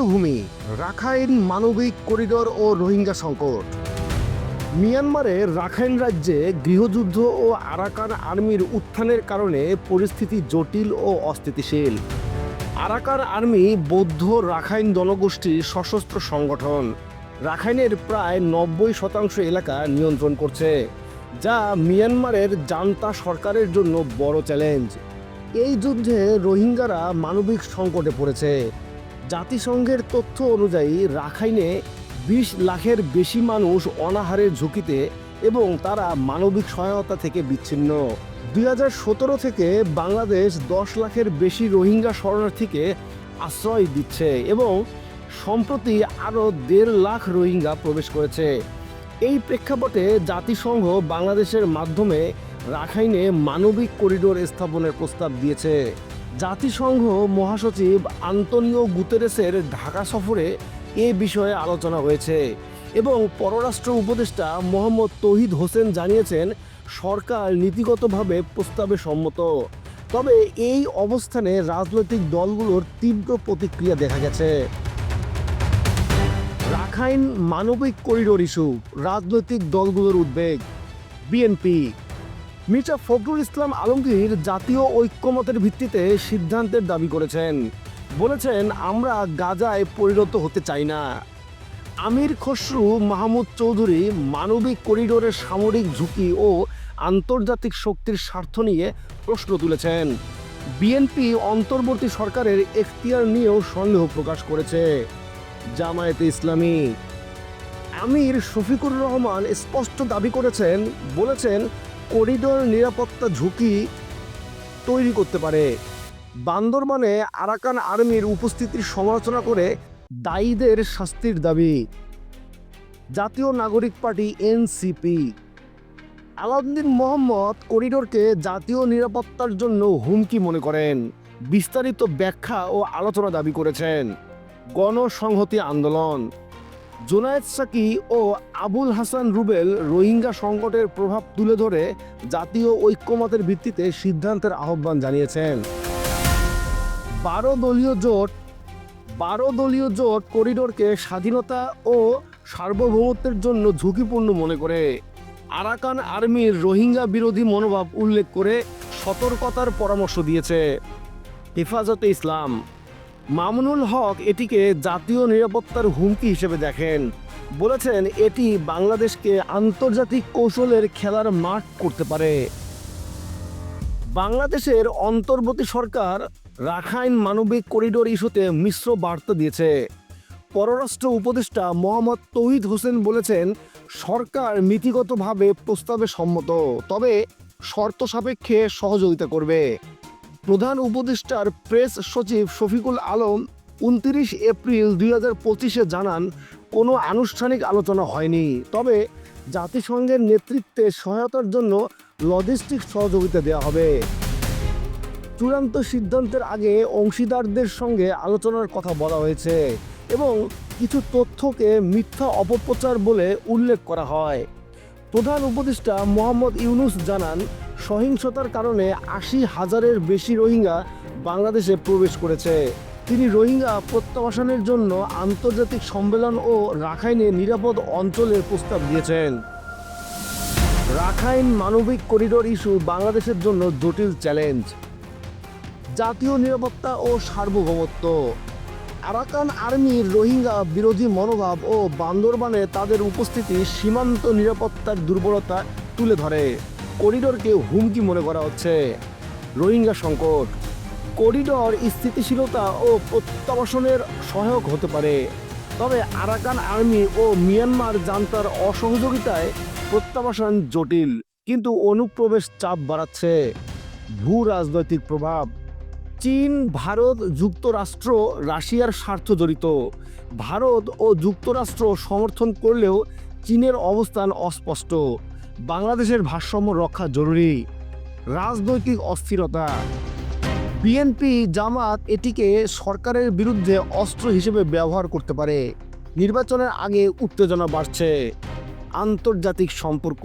পটভূমি রাখাইন মানবিক করিডোর ও রোহিঙ্গা সংকট। মিয়ানমারে রাখাইন রাজ্যে গৃহযুদ্ধ ও আরাকান আর্মির উত্থানের কারণে পরিস্থিতি জটিল ও অস্থিতিশীল। আরাকান আর্মি বৌদ্ধ রাখাইন জনগোষ্ঠীর সশস্ত্র সংগঠন। রাখাইনের প্রায় নব্বই শতাংশ এলাকা নিয়ন্ত্রণ করছে, যা মিয়ানমারের জান্তা সরকারের জন্য বড় চ্যালেঞ্জ। এই যুদ্ধে রোহিঙ্গারা মানবিক সংকটে পড়েছে। জাতিসংঘের তথ্য অনুযায়ী রাখাইনে বিশ লাখের বেশি মানুষ অনাহারের ঝুঁকিতে এবং তারা মানবিক সহায়তা থেকে বিচ্ছিন্ন। দুই হাজার সতেরো থেকে বাংলাদেশ দশ লাখের বেশি রোহিঙ্গা শরণার্থীকে আশ্রয় দিচ্ছে এবং সম্প্রতি আরও দেড় লাখ রোহিঙ্গা প্রবেশ করেছে। এই প্রেক্ষাপটে জাতিসংঘ বাংলাদেশের মাধ্যমে রাখাইনে মানবিক করিডোর স্থাপনের প্রস্তাব দিয়েছে। জাতিসংঘ মহাসচিব আন্তনিও গুতেরেসের ঢাকা সফরে এ বিষয়ে আলোচনা হয়েছে এবং পররাষ্ট্র উপদেষ্টা মোহাম্মদ তহিদ হোসেন জানিয়েছেন, সরকার নীতিগতভাবে প্রস্তাবে সম্মত। তবে এই অবস্থানে রাজনৈতিক দলগুলোর তীব্র প্রতিক্রিয়া দেখা গেছে। রাখাইন মানবিক করিডোর ইস্যু, রাজনৈতিক দলগুলোর উদ্বেগ। বিএনপি মির্জা ফখরুল ইসলাম আলমগীর জাতীয় ঐক্যমতের ভিত্তিতে সিদ্ধান্তের দাবি করেছেন। বলেছেন, আমরা গাজায় পরিণত হতে চাই না। আমির খসরু, মাহমুদ চৌধুরী মানবিক করিডোরের সামরিক ঝুঁকি ও আন্তর্জাতিক শক্তির স্বার্থ নিয়ে প্রশ্ন তুলেছেন। বিএনপি অন্তর্বর্তী সরকারের এখতিয়ার নিয়েও সন্দেহ প্রকাশ করেছে। জামায়াতে ইসলামী। আমির শফিকুর রহমান স্পষ্ট দাবি করেছেন, বলেছেন করিডোর নিরাপত্তা ঝুঁকি তৈরি করতে পারে। বান্দরবানে আরাকান আর্মির উপস্থিতির সমালোচনা করে দায়ীদের শাস্তির দাবি। Jatiya Nagorik party NCP. Alauddin Mohammad করিডোরকে জাতীয় নিরাপত্তার জন্য হুমকি মনে করেন। বিস্তারিত ব্যাখ্যা ও আলোচনা দাবি করেছেন। গণসংহতি আন্দোলন। জোনায়েদ সাকি ও আবুল হাসান রুবেল রোহিঙ্গা সংকটের প্রভাব তুলে ধরে জাতীয় ঐক্যমতের ভিত্তিতে সিদ্ধান্তের আহ্বান জানিয়েছেন। বারো দলীয় জোট, বারো দলীয় জোট করিডোরকে স্বাধীনতা ও সার্বভৌমত্বের জন্য ঝুঁকিপূর্ণ মনে করে। আরাকান আর্মির রোহিঙ্গা বিরোধী মনোভাব উল্লেখ করে সতর্কতার পরামর্শ দিয়েছে। হেফাজতে ইসলাম মামুনুল হক এটিকে জাতীয় নিরাপত্তার হুমকি হিসেবে দেখেন। বলেছেন, এটি বাংলাদেশকে আন্তর্জাতিক কৌশলের খেলার মাঠ করতে পারে। বাংলাদেশের অন্তর্বর্তী সরকার রাখাইন মানবিক করিডোর ইস্যুতে মিশ্র বার্তা দিয়েছে। পররাষ্ট্র উপদেষ্টা মোহাম্মদ তৌহিদ হোসেন বলেছেন, সরকার নীতিগতভাবে প্রস্তাবে সম্মত, তবে শর্ত সাপেক্ষে সহযোগিতা করবে। প্রধান উপদেষ্টার প্রেস সচিব শফিকুল আলম উনত্রিশ এপ্রিল দুই হাজার পঁচিশে জানান, কোনো আনুষ্ঠানিক আলোচনা হয়নি। তবে জাতিসংঘের নেতৃত্বে সহায়তার জন্য লজিস্টিক সহযোগিতা দেওয়া হবে। চূড়ান্ত সিদ্ধান্তের আগে অংশীদারদের সঙ্গে আলোচনার কথা বলা হয়েছে এবং কিছু তথ্যকে মিথ্যা অপপ্রচার বলে উল্লেখ করা হয়। প্রধান উপদেষ্টা মোহাম্মদ ইউনুস জানান সহিংসতার কারণে আশি হাজারের বেশি রোহিঙ্গা বাংলাদেশে প্রবেশ করেছে। তিনি রোহিঙ্গা প্রত্যাবাসনের জন্য আন্তর্জাতিক সম্মেলন ও রাখাইনে নিরাপদ অঞ্চলের প্রস্তাব দিয়েছেন। রাখাইন মানবিক করিডোর ইস্যু বাংলাদেশের জন্য জটিল চ্যালেঞ্জ। জাতীয় নিরাপত্তা ও সার্বভৌমত্ব। আরাকান আর্মির রোহিঙ্গা বিরোধী মনোভাব ও বান্দরবানে তাদের উপস্থিতি সীমান্ত নিরাপত্তার দুর্বলতা তুলে ধরে। করিডোরকে হুমকি মনে করা হচ্ছে। রোহিঙ্গা সংকট, করিডোর স্থিতিশীলতা ও প্রত্যাবাসনের সহায়ক হতে পারে। তবে আরাকান আর্মি ও মিয়ানমার জান্তার অসহযোগিতায় প্রত্যাবাসন জটিল, কিন্তু অনুপ্রবেশ চাপ বাড়াচ্ছে। ভূ রাজনৈতিক প্রভাব, চীন, ভারত যুক্তরাষ্ট্র, রাশিয়ার স্বার্থ জড়িত। ভারত ও যুক্তরাষ্ট্র সমর্থন করলেও চীনের অবস্থান অস্পষ্ট। বাংলাদেশের ভারসাম্য রক্ষা জরুরি। রাজনৈতিক অস্থিরতা। বিএনপি জামাত এটিকে সরকারের বিরুদ্ধে অস্ত্র হিসেবে ব্যবহার করতে পারে। নির্বাচনের আগে উত্তেজনা বাড়ছে। আন্তর্জাতিক সম্পর্ক।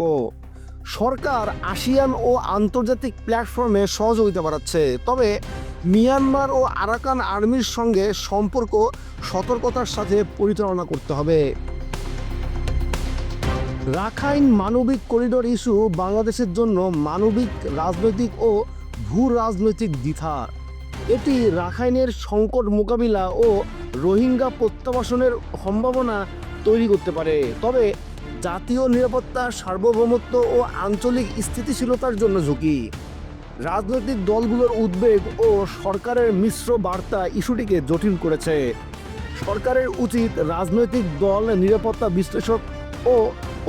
সরকার আসিয়ান ও আন্তর্জাতিক প্ল্যাটফর্মে সহযোগিতা বাড়াচ্ছে। তবে মিয়ানমার ও আরাকান আর্মির সঙ্গে সম্পর্ক সতর্কতার সাথে পরিচালনা করতে হবে। রাখাইন মানবিক করিডোর ইস্যু বাংলাদেশের জন্য মানবিক, রাজনৈতিক ও ভূ রাজনৈতিক দ্বিধা। এটি রাখাইনের সংকট মোকাবিলা ও রোহিঙ্গা প্রত্যাবাসনের সম্ভাবনা তৈরি করতে পারে। তবে জাতীয় নিরাপত্তা, সার্বভৌমত্ব ও আঞ্চলিক স্থিতিশীলতার জন্য ঝুঁকি। রাজনৈতিক দলগুলোর উদ্বেগ ও সরকারের মিশ্র বার্তা ইস্যুটিকে জটিল করেছে। সরকারের উচিত রাজনৈতিক দল নিরাপত্তা বিশ্লেষক ও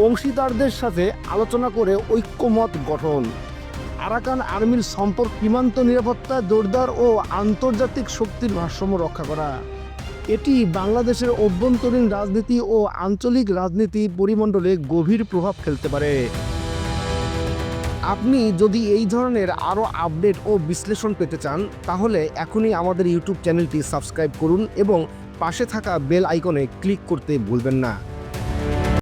অংশীদারদের সাথে আলোচনা করে ঐক্যমত গঠন। আরাকান আর্মির সম্পর্ক, সীমান্ত নিরাপত্তা, জোরদার ও আন্তর্জাতিক শক্তির ভারসাম্য রক্ষা করা। এটি বাংলাদেশের অভ্যন্তরীণ রাজনীতি ও আঞ্চলিক রাজনীতি পরিমণ্ডলে গভীর প্রভাব ফেলতে পারে। আপনি যদি এই ধরনের আরও আপডেট ও বিশ্লেষণ পেতে চান, তাহলে এখনই আমাদের ইউটিউব চ্যানেলটি সাবস্ক্রাইব করুন এবং পাশে থাকা বেল আইকনে ক্লিক করতে ভুলবেন না।